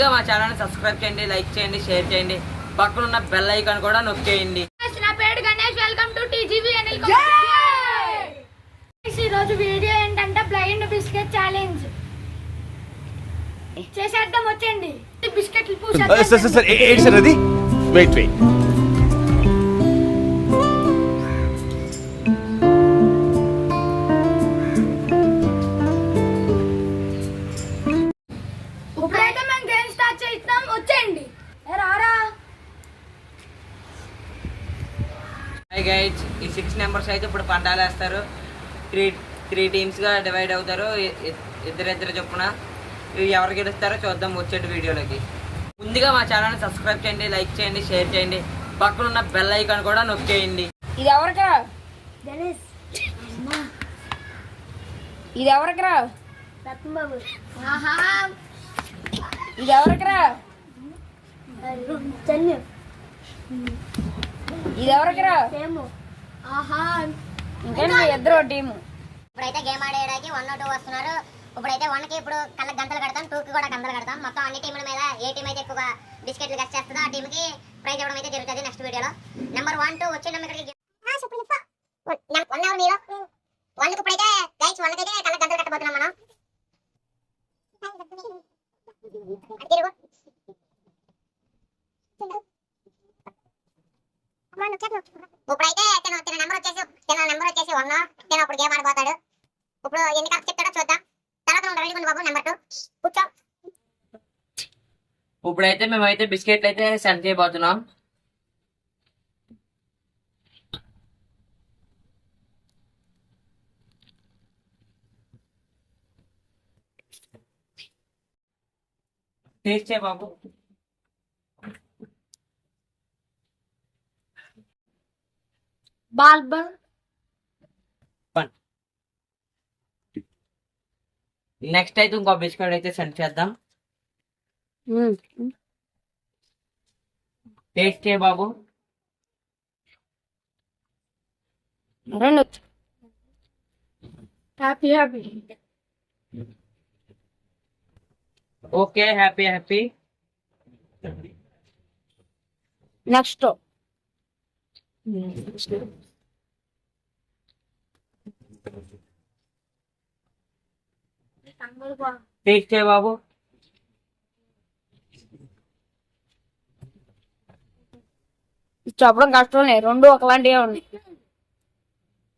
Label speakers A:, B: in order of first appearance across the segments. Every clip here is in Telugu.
A: ముందుగా మా ఛానల్ సబ్స్క్రైబ్ చేయండి లైక్ చేయండి షేర్ చేయండి. పక్కన ఉన్న బెల్ ఐకాన్ కూడా నొక్కేయండి
B: నా పేరు Ganesh. Welcome to TGV Anil ఈ రోజు వీడియో ఏంటంటే బ్లైండ్ బిస్కెట్ ఛాలెంజ్ చేసేద్దాం వచ్చేయండి. బిస్కెట్లు
C: సార్ సార్ అది? వెయిట్ వెయిట్
A: నెంబర్స్ అయితే ఇప్పుడు పంటాలు వేస్తారు. త్రీ త్రీ టీమ్స్గా డివైడ్ అవుతారు. ఇద్దరిద్దరు చొప్పున ఎవరు గెలుస్తారో చూద్దాం వచ్చేటి వీడియోలకి. ముందుగా మా ఛానల్ సబ్స్క్రైబ్ చేయండి లైక్ చేయండి షేర్ చేయండి. పక్కన ఉన్న బెల్ ఐకాన్ కూడా నొక్కేయండి
D: ఇది ఎవరికిరా?
B: గణేష్.
D: ఇది ఎవరికిరా?
B: రత్నబాబు. ఆహా.
D: ఇది ఎవరికిరా? ఇది ఎవరికిరా? ఇంకేంటి ఇద్దరు టీము.
E: ఇప్పుడైతే గేమ్ ఆడేయడానికి వన్ టూ వస్తున్నారు. ఇప్పుడైతే వన్కి ఇప్పుడు కళ్ళకి గంటలు కడతాం టూ కి కూడా గంటలు కడతాం. మొత్తం అన్ని టీముల మీద ఏ టీం అయితే ఎక్కువ బిస్కెట్లు కట్ చేస్తుందో ఆ టీం కి ప్రైజ్ ఇవ్వడం అయితే జరుగుతుంది నెక్స్ట్ వీడియోలో నెంబర్ వన్ టూ వచ్చే ఇక్కడికి వన్ అవర్ మీరు వన్కి ఇప్పుడైతే గైస్ వన్కి అయితే కళ్ళకి గంటలు కట్టబోతున్నాం మనం. తిరుగు. ఇప్పుడైతే తన తన నెంబర్ వచ్చేసి తన నెంబర్ వచ్చేసి వన్ తను అప్పుడు గేమ్ ఆడిపోతాడు ఇప్పుడు ఎన్ని కప్స్ చెప్తాడో చూద్దాం. తర్వాత నువ్వు రెడీ బాబు నెంబర్ టూ కూర్చో.
A: ఇప్పుడైతే మేమైతే బిస్కెట్లు అయితే సెండ్ చేయబోతున్నాం. టేస్ట్ చేయ బాబు.
B: బాల్ బాల్
A: నెక్స్ట్ అయితే ఇంకో బిస్కెట్ అయితే సెండ్ చేద్దాం టేస్ట్ చేయ బాబు
D: రెండు
B: happy happy
A: okay happy happy
D: next
A: taste చేయ బాబు
D: చెప్పడం కష్టం లేదు రెండు ఒకలాంటివే ఉన్నాయి.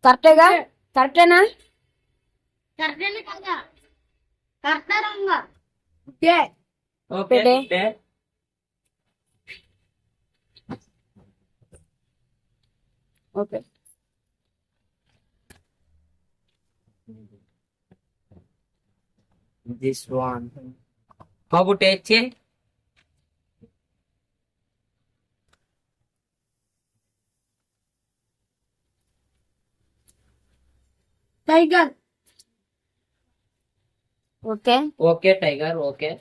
D: కరెక్టేగా? కరెక్టేనా?
B: కర్తనే కదా. కర్తరంగా
A: okay.
D: Okay
A: this one. How about HA?
B: Tiger
D: okay
A: Okay, Tiger, okay.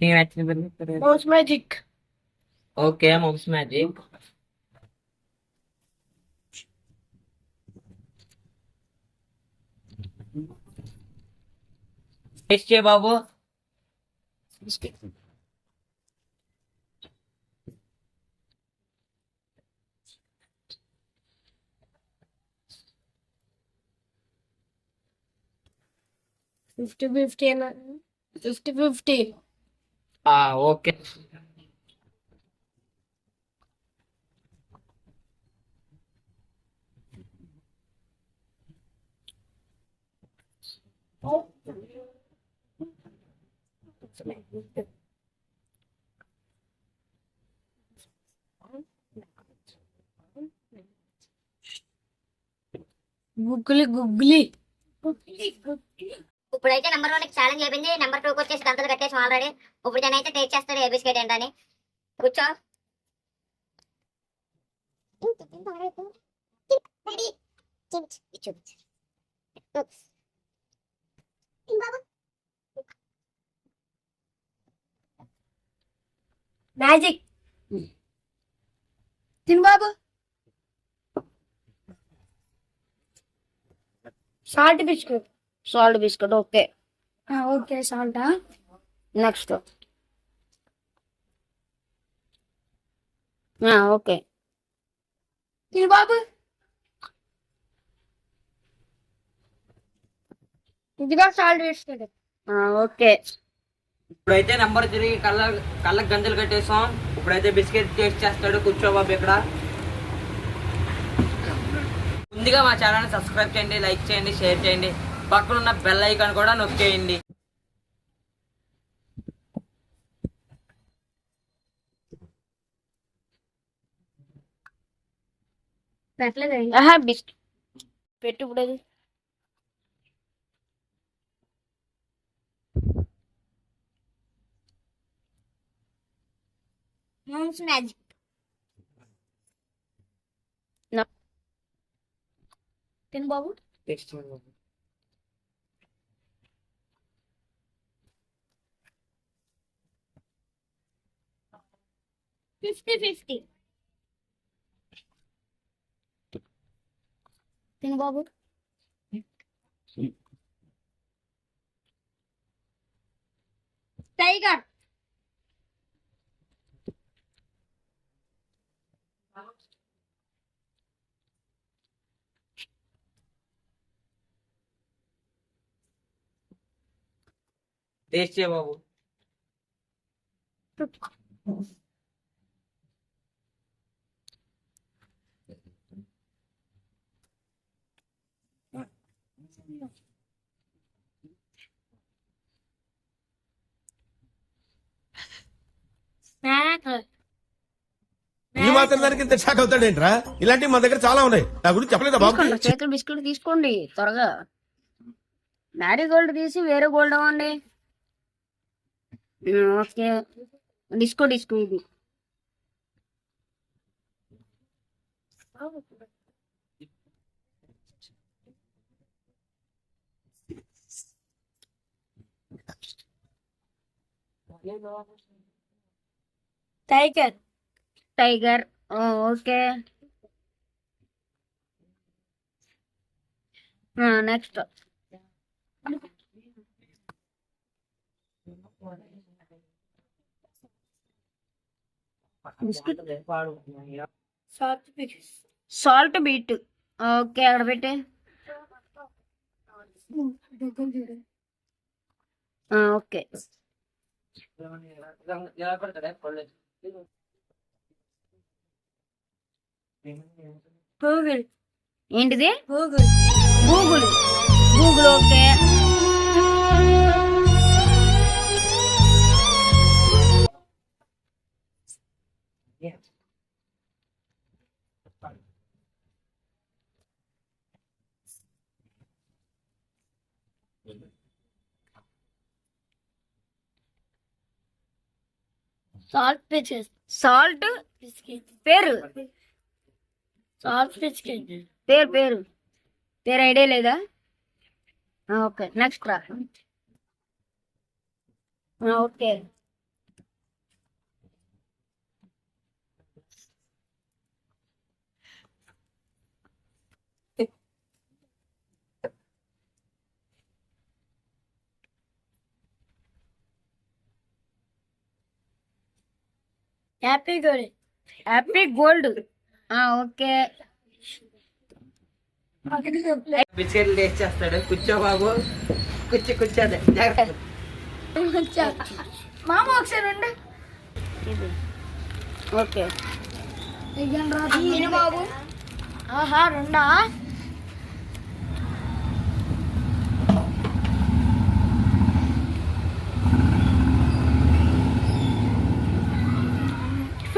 D: ఏయ్
A: చెప్పండి
B: Mom's magic
A: okay Mom's magic taste చేయ బాబు
B: ఫిఫ్టీ ఫిఫ్టీ ఫిఫ్టీ ఫిఫ్టీ
A: ఆ, ఓకే
B: గుగ్గులి గుగ్గులి
E: ఇప్పుడు అయితే నెంబర్ వన్ ఛాలెంజ్ అయిపోయింది. నెంబర్ టూ వచ్చేసి దంతలు కట్టేసి ఆల్రెడీ ఇప్పుడు అయితే టేక్ చేస్తాడు ఏ బిస్కెట్ ఏంటని కూర్చో.
B: మ్యాజిక్ తిను salt
D: biscuit salt biscuit
B: okay. Okay సాల్టా?
D: Next. Okay.
B: ఇది బాబు. ఇదిగా సాల్ట్ బిస్కెట్.
D: ఓకే.
A: ఇప్పుడైతే నంబర్ తిరిగి కళ్ళ కళ్ళకి గంజలు కట్టేసాం ఇప్పుడైతే బిస్కెట్ టేస్ట్ చేస్తాడు. కూర్చో బాబు ఇక్కడ. ముందుగా మా ఛానల్ సబ్స్క్రైబ్ చేయండి లైక్ చేయండి షేర్ చేయండి. పక్కన ఉన్న బెల్ ఐకాన్ కూడా నొక్కేయండి
B: పెట్టలేదు
D: ఆహా బిస్కెట్ పెట్టు ఇప్పుడు అది
B: మ్యాజిక్
D: No.
B: తిను బాబు
A: టేస్ట్ చేయండి బాబు.
B: ఫిఫ్టీ ఫిఫ్టీ తిను బాబు టైగర్
A: టేస్ట్ చేయ
C: ఈ మాత్రం దానికి ఇంత షాక్ అవుతాడేంట్రా? ఇలాంటివి మా దగ్గర చాలా ఉన్నాయి. నా గురించి చెప్పలేదా బాబు?
D: తీసుకోండి చేతులు బిస్కెట్ తీసుకోండి త్వరగా. మ్యారీ గోల్డ్ తీసి వేరే గోల్డ్ అవ్వండి ఓకే. డిస్కో డిస్కో ఇది tiger tiger
B: okay next
D: salt beat okay అక్కడ పెట్టే. ఓకే
A: పళ్ళు
B: గూగుల్
D: ఏంటిది?
B: Google
D: Google Google okay
B: salt biscuit
D: salt?
B: Biscuit.
D: పేరు?
B: Salt biscuit.
D: పేరు పేరు. పేరు ఐడియా లేదా? ఓకే. నెక్స్ట్ రా. Okay.
B: Happy gold
D: happy gold. Okay.
A: బిస్కెట్లు టేస్ట్ చేస్తాడు కూర్చో బాబు. కూర్చో కూర్చోదే జాగ్రత్త.
B: మామ ఒకసారి ఉండు.
D: ఓకే.
B: తిను బాబు. ఆహా రెండా?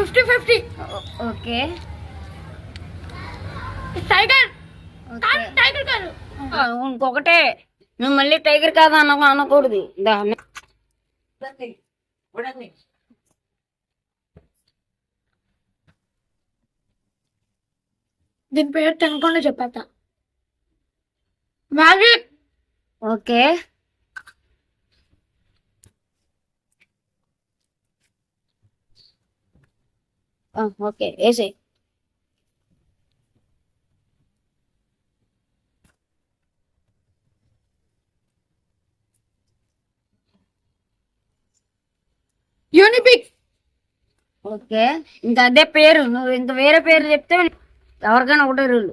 B: Fifty
D: fifty.
B: Okay.
D: Tiger.
B: Tiger కాదు.
D: ఇంకొకటే. నువ్వు మళ్ళీ టైగర్ కాదా అన అనకూడదు. దా.
B: దీని పేరు తినకుండా చెప్పేస్తా. మ్యాజిక్.
D: ఓకే. ఓకే వేసేయి యూనిపిక్ ఓకే ఇంకా అదే పేరు నువ్వు ఇంత వేరే పేరు చెప్తే ఎవరికైనా ఒకటే రూలు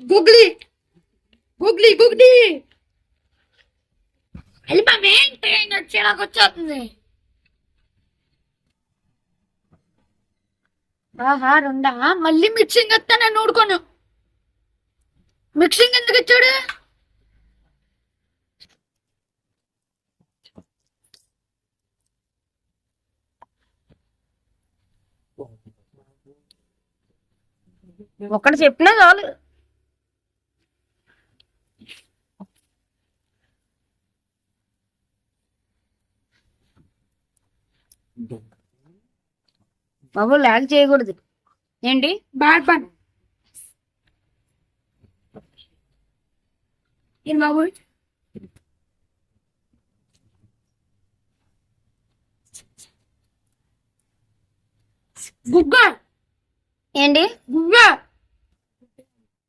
B: గుగ్లీ గుగ్లీ గుగ్లీ నాకు వచ్చేస్తుంది ఆహా రెండా? మళ్ళీ మిక్సింగ్ వస్తా నేను నోడుకోను మిక్సింగ్ ఎందుకు ఇచ్చాడు?
D: ఒక్కడ చెప్పినా చాలు. బాబు లాగ్ చేయకూడదు. ఏంటి?
B: బ్యాడ్ పన్ ఏం బాబు? గుగ్గ.
D: ఏంటి?
B: గుగ్గ.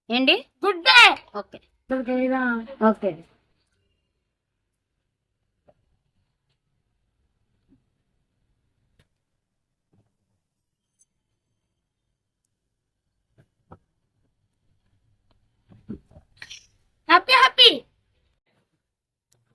D: ఏంటి?
B: గుడ్డే
D: ఓకే. ఓకే
B: హ్యాపీ హ్యాపీ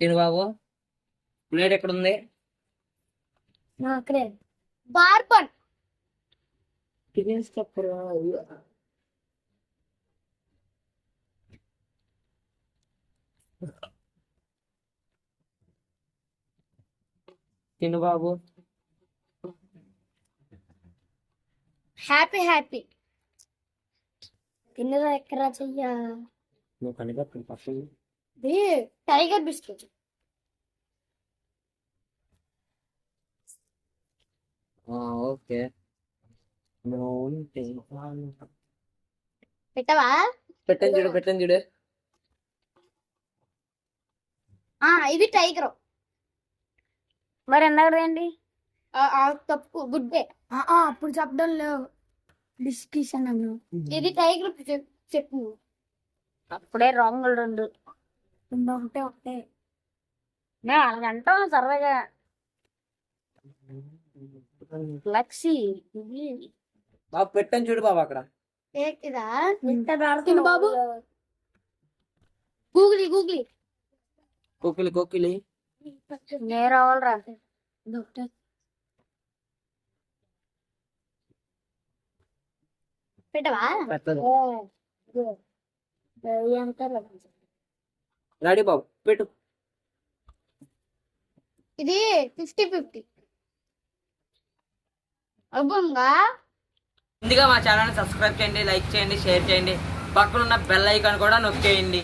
A: తిను బాబు. ప్లేట్ ఎక్కడ ఉంది
B: బార్బన్.
A: తిను బాబు.
B: Happy happy. తిన్నదా ఎక్కడ చెయ్యా?
A: నువ్వు కనిపెట్టు ఫస్ట్
B: ఇది టైగర్ బిస్కెట్.
A: ఓకే.
B: పెట్టవా?
A: పెట్టండి చూడు పెట్టండి చూడు.
B: ఆ ఇది టైగర్.
D: మరి ఎందాక ఏంటి
B: తప్పు. గుడ్డే అప్పుడు చెప్పడం లేవు డిస్కషన్ అను ఇది టైగర్ చెప్పు.
D: అప్పుడే రాంగ్ రెండు.
B: ఒకటే ఒకటే.
D: మేము అలాగంటాం సరదాగా. లక్సీ
A: బాబు పెట్టండి చూడు బాబు అక్కడ.
B: బాబు. గూగులీ గూగులీ.
A: కోకిలి కోకిలి
D: నే రావాలరా.
B: పెట్టవా?
A: రెడీ బాబు పెట్టు.
B: ఇది ఫిఫ్టీ ఫిఫ్టీ. అబ్బంగా?
A: ముందుగా మా ఛానల్ సబ్స్క్రైబ్ చేయండి లైక్ చేయండి షేర్ చేయండి. పక్కన ఉన్న బెల్ ఐకాన్ కూడా నొక్కేయండి.